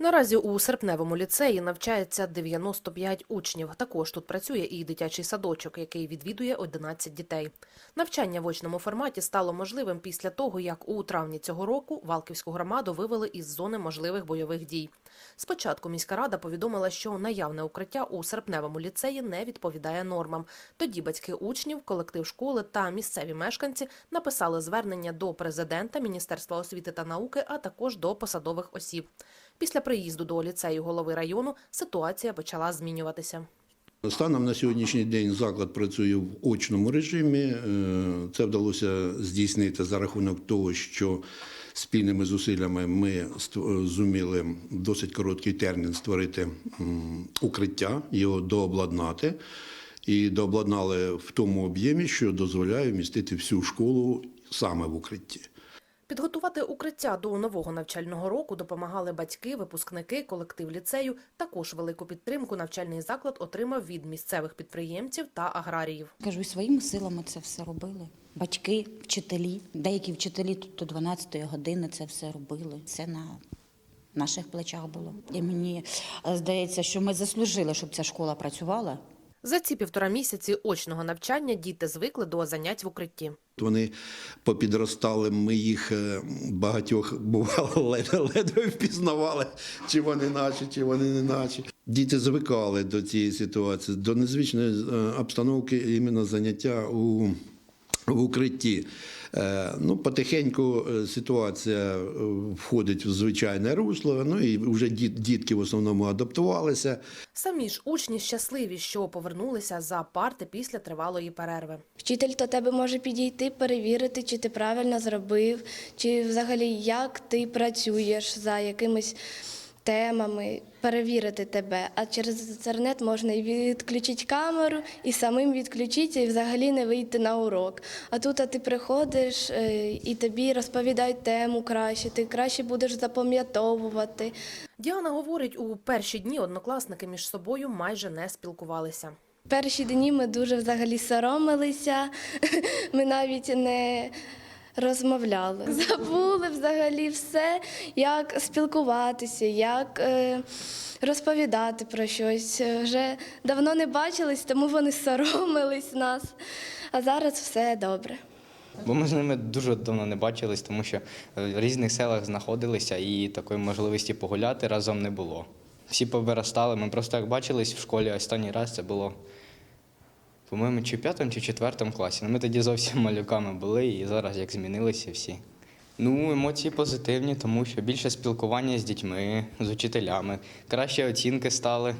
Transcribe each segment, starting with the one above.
Наразі у серпневому ліцеї навчається 95 учнів. Також тут працює і дитячий садочок, який відвідує 11 дітей. Навчання в очному форматі стало можливим після того, як у травні цього року Валківську громаду вивели із зони можливих бойових дій. Спочатку міська рада повідомила, що наявне укриття у серпневому ліцеї не відповідає нормам. Тоді батьки учнів, колектив школи та місцеві мешканці написали звернення до президента, Міністерства освіти та науки, а також до посадових осіб. Після приїзду до ліцею голови району ситуація почала змінюватися. Станом на сьогоднішній день заклад працює в очному режимі. Е, Це вдалося здійснити за рахунок того, що спільними зусиллями ми ст- зуміли досить короткий термін створити укриття, його дообладнати. І дообладнали в тому об'ємі, що дозволяє вмістити всю школу саме в укритті. Підготувати укриття до нового навчального року допомагали батьки, випускники, колектив ліцею. Також велику підтримку навчальний заклад отримав від місцевих підприємців та аграріїв. Кажу, своїми силами це все робили. Батьки, вчителі, деякі вчителі тут до 12-ї години це все робили. Це на наших плечах було. І мені е, здається, що ми заслужили, щоб ця школа працювала. За ці півтора місяці очного навчання діти звикли до занять в укритті. Вони попідростали, ми їх е, багатьох бувало ледве, впізнавали, чи вони наші, чи вони не наші. Діти звикали до цієї ситуації, до незвичної е, обстановки іменно заняття у, в укритті. Е, Ну, потихеньку е, ситуація е, входить в звичайне русло, ну і вже діт- дітки в основному адаптувалися. Самі ж учні щасливі, що повернулися за парти після тривалої перерви. Вчитель до тебе може підійти, перевірити, чи ти правильно зробив, чи взагалі як ти працюєш за якимись темами, перевірити тебе. А через інтернет можна і відключити камеру, і самим відключити, і взагалі не вийти на урок. А тут а ти приходиш е, і тобі розповідають тему краще, ти краще будеш запам'ятовувати. Діана говорить, у перші дні однокласники між собою майже не спілкувалися. Перші дні ми дуже взагалі соромилися, ми навіть не розмовляли. Забули взагалі все, як спілкуватися, як е, розповідати про щось. Вже давно не бачились, тому вони соромились нас. А зараз все добре. Бо ми з ними дуже давно не бачились, тому що в різних селах знаходилися і такої можливості погуляти разом не було. Всі повиростали. Ми просто як бачились в школі останній раз це було, по-моєму, чи в п'ятому, чи в четвертому класі. Ну, Ми тоді зовсім малюками були і зараз як змінилися всі. Ну, емоції позитивні, тому що більше спілкування з дітьми, з учителями, кращі оцінки стали,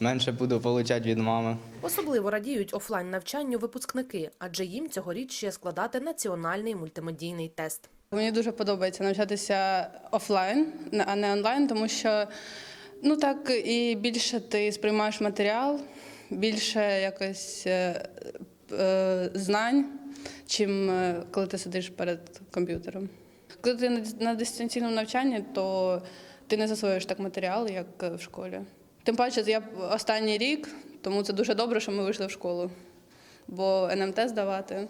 менше буду отримати від мами. Особливо радіють офлайн навчанню випускники, адже їм цьогоріч ще складати національний мультимедійний тест. Мені дуже подобається навчатися офлайн, а не онлайн, тому що ну так і більше ти сприймаєш матеріал, більше якось е, е, знань, чим е, коли ти сидиш перед комп'ютером. Коли ти на- дистанційному навчанні, то ти не засвоюєш так матеріал, як в школі. Тим паче, я останній рік, тому це дуже добре, що ми вийшли в школу. Бо НМТ здавати